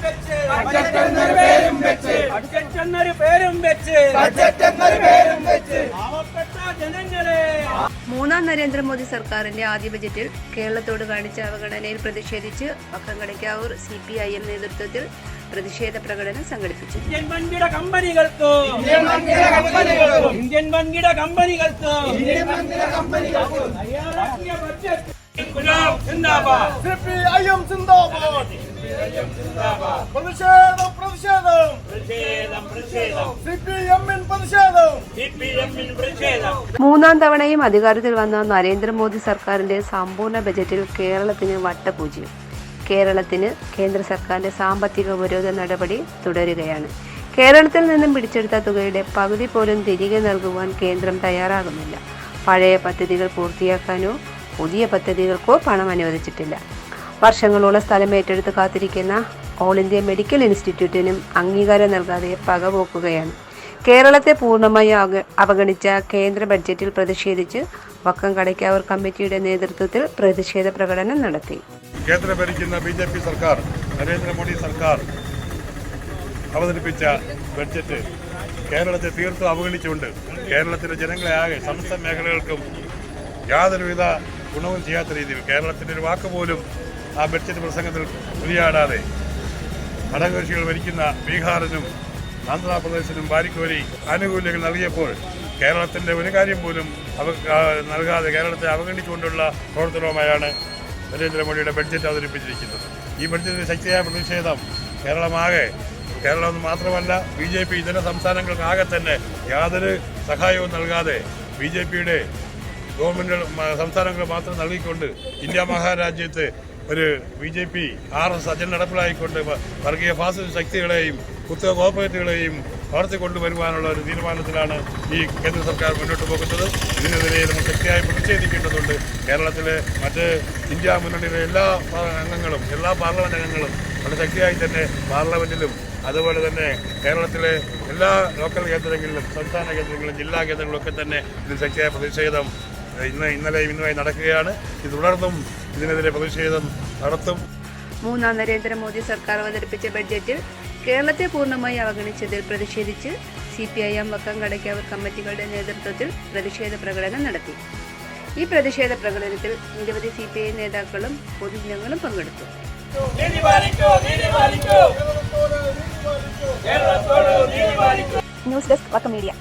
വെച്ച് ബഡ്ജറ്റെന്നൊരു പേരും വെച്ച്. ബഡ്ജറ്റെന്നൊരു പേരും വെച്ച്. ബഡ്ജറ്റെന്നൊരു പേരും നരേന്ദ്രമോദി സർക്കാരിന്റെ ആദ്യ ബജറ്റിൽ കേരളത്തോട് കാണിച്ച അവഗണനയിൽ പ്രതിഷേധിച്ച് Vakkom Kadakkavoor C P I M നേതൃത്വത്തിൽ പ്രതിഷേധ പ്രകടനം സംഘടിപ്പിച്ചു. ഇന്ത്യൻ വൻകിട കമ്പനികൾക്ക് ഇന്ത്യൻ വൻകിട തയ്യാറാക്കിയ ബഡ്ജറ്റ് സിപിഐഎം സിന്ദാബാദ്. മൂന്നാം തവണയും അധികാരത്തിൽ വന്ന നരേന്ദ്രമോദി സർക്കാരിന്റെ സമ്പൂർണ ബജറ്റിൽ കേരളത്തിന് വട്ടപൂജ്യം. കേരളത്തിന് കേന്ദ്ര സർക്കാരിന്റെ സാമ്പത്തിക ഉപരോധ നടപടി തുടരുകയാണ്. കേരളത്തിൽ നിന്നും പിടിച്ചെടുത്ത തുകയുടെ പകുതി പോലും തിരികെ നൽകുവാൻ കേന്ദ്രം തയ്യാറാകുന്നില്ല. പഴയ പദ്ധതികൾ പൂർത്തിയാക്കാനോ പുതിയ പദ്ധതികൾക്കോ പണം അനുവദിച്ചിട്ടില്ല. വർഷങ്ങളോളം സ്ഥലം ഏറ്റെടുത്ത് കാത്തിരിക്കുന്ന ഓൾ ഇന്ത്യ മെഡിക്കൽ ഇൻസ്റ്റിറ്റ്യൂട്ടിനും അംഗീകാരം നൽകാതെ പകപോക്കുകയാണ് കേരളത്തെ പൂർണമായി അവഗണിച്ച കേന്ദ്ര ബഡ്ജറ്റിൽ പ്രതിഷേധിച്ച് വക്കം കടയ്ക്കാവൂർ കമ്മിറ്റിയുടെ നേതൃത്വത്തിൽ പ്രതിഷേധ പ്രകടനം നടത്തി. കേന്ദ്ര ഭരിക്കുന്ന ബി ജെ പി സർക്കാർ നരേന്ദ്രമോദി സർക്കാർ അവതരിപ്പിച്ച ബഡ്ജറ്റ് കേരളത്തെ തീർത്തും അവഗണിച്ചുകൊണ്ട് കേരളത്തിലെ ജനങ്ങളെ ആകെ സമസ്ത മേഖലകൾക്കും യാതൊരുവിധ ഗുണവും ചെയ്യാത്ത രീതിയിൽ കേരളത്തിന്റെ ഒരു വാക്ക് പോലും ആ ബഡ്ജറ്റ് പ്രസംഗത്തിൽ ഉരിയാടാതെ ഘടകകക്ഷികൾ ഭരിക്കുന്ന ബീഹാറിനും ആന്ധ്രാപ്രദേശിനും വാരിക്കോരി ആനുകൂല്യങ്ങൾ നൽകിയപ്പോൾ കേരളത്തിന്റെ ഒരു കാര്യം പോലും അവ നൽകാതെ കേരളത്തെ അവഗണിച്ചുകൊണ്ടുള്ള പ്രവർത്തനവുമായാണ് നരേന്ദ്രമോദിയുടെ ബഡ്ജറ്റ് അവതരിപ്പിച്ചിരിക്കുന്നത്. ഈ ബഡ്ജറ്റിന്റെ ശക്തിയായ പ്രതിഷേധം കേരളമാകെ കേരളം മാത്രമല്ല ബി ജെ പി ഇതര സംസ്ഥാനങ്ങൾക്കാകെ തന്നെ യാതൊരു സഹായവും നൽകാതെ ബി ജെ പിയുടെ ഗവൺമെന്റുകൾ സംസ്ഥാനങ്ങൾ മാത്രം നൽകിക്കൊണ്ട് ഇന്ത്യ മഹാരാജ്യത്ത് ഒരു B J P R S agenda നടപ്പിലായിക്കൊണ്ട് വർഗീയ ഫാസിസ്റ്റ് ശക്തികളെയും കുത്തക കോർപ്പറേറ്റുകളെയും വളർത്തിക്കൊണ്ടുവരുവാനുള്ള ഒരു തീരുമാനത്തിലാണ് ഈ കേന്ദ്ര സർക്കാർ മുന്നോട്ട് പോകുന്നത്. ഇതിനെതിരെ നമ്മൾ ശക്തിയായി പ്രതിഷേധിക്കേണ്ടതുണ്ട്. കേരളത്തിലെ മറ്റ് ഇന്ത്യ മുന്നണിയിലെ എല്ലാ അംഗങ്ങളും എല്ലാ പാർലമെന്റ് അംഗങ്ങളും വളരെ ശക്തിയായി തന്നെ പാർലമെന്റിലും അതുപോലെ തന്നെ കേരളത്തിലെ എല്ലാ ലോക്കൽ കേന്ദ്രങ്ങളിലും സംസ്ഥാന കേന്ദ്രങ്ങളിലും ജില്ലാ കേന്ദ്രങ്ങളിലും ഒക്കെ തന്നെ ഇതിൽ ശക്തിയായ പ്രതിഷേധം ഇന്ന് ഇന്നലെയും ഇന്നുമായി നടക്കുകയാണ്. ഇത് തുടർന്നും ഇതിനെതിരെ പ്രതിഷേധം നടത്തും. മൂന്നാം നരേന്ദ്രമോദി സർക്കാർ അവതരിപ്പിച്ച ബഡ്ജറ്റിൽ കേരളത്തെ പൂർണമായി അവഗണിച്ചതിൽ പ്രതിഷേധിച്ച് C P I M Vakkom Kadakkavu കമ്മിറ്റികളുടെ നേതൃത്വത്തിൽ പ്രതിഷേധ പ്രകടനം നടത്തി. ഈ പ്രതിഷേധ പ്രകടനത്തിൽ നിരവധി സി പി ഐ നേതാക്കളും പൊതുജനങ്ങളും പങ്കെടുത്തു. News desk Vakkom media.